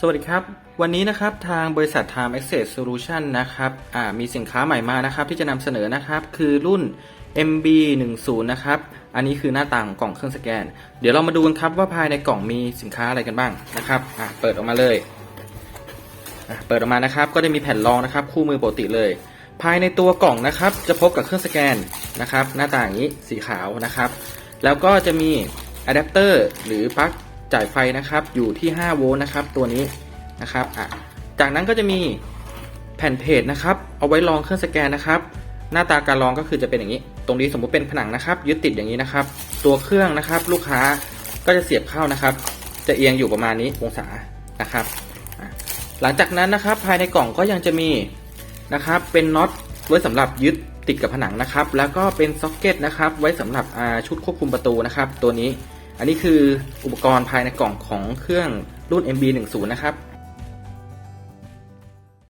สวัสดีครับ วันนี้นะครับทางบริษัท Time Access Solution นะครับมีสินค้าใหม่มานะครับที่จะนำเสนอนะครับคือรุ่น MB10 นะครับอันนี้คือหน้าต่างของกล่องเครื่องสแกน เดี๋ยวเรามาดูกันครับว่าภายในกล่องมีสินค้าอะไรกันบ้างนะครับเปิดออกมาเลยเปิดออกมานะครับ ก็จะมีแผ่นรองนะครับ คู่มือปกติเลย ภายในตัวกล่องนะครับ จะพบกับเครื่องสแกนนะครับ หน้าต่างอย่างนี้สีขาวนะครับ แล้วก็จะมีอะแดปเตอร์หรือปลั๊ก จ่ายไฟนะครับอยู่ที่ 5 โวลต์นะครับตัวนี้นะครับอะจากนั้นก็จะมีแผ่นเพจนะครับเอาไว้รองเครื่องสแกนนะครับ หน้าตาการรองก็คือจะเป็นอย่างนี้ ตรงนี้สมมุติเป็นผนังนะครับยึดติดอย่างนี้นะครับ ตัวเครื่องนะครับลูกค้าก็จะเสียบเข้านะครับ จะเอียงอยู่ประมาณนี้องศานะครับ หลังจากนั้นนะครับภายในกล่องก็ยังจะมีนะครับเป็นน็อตไว้สำหรับยึดติดกับผนังนะครับ แล้วก็เป็นซ็อกเก็ตนะครับ ไว้สำหรับชุดควบคุมประตูนะครับ ตัวนี้ อันนี้คืออุปกรณ์ภายในกล่องของเครื่องรุ่น MB10 นะครับ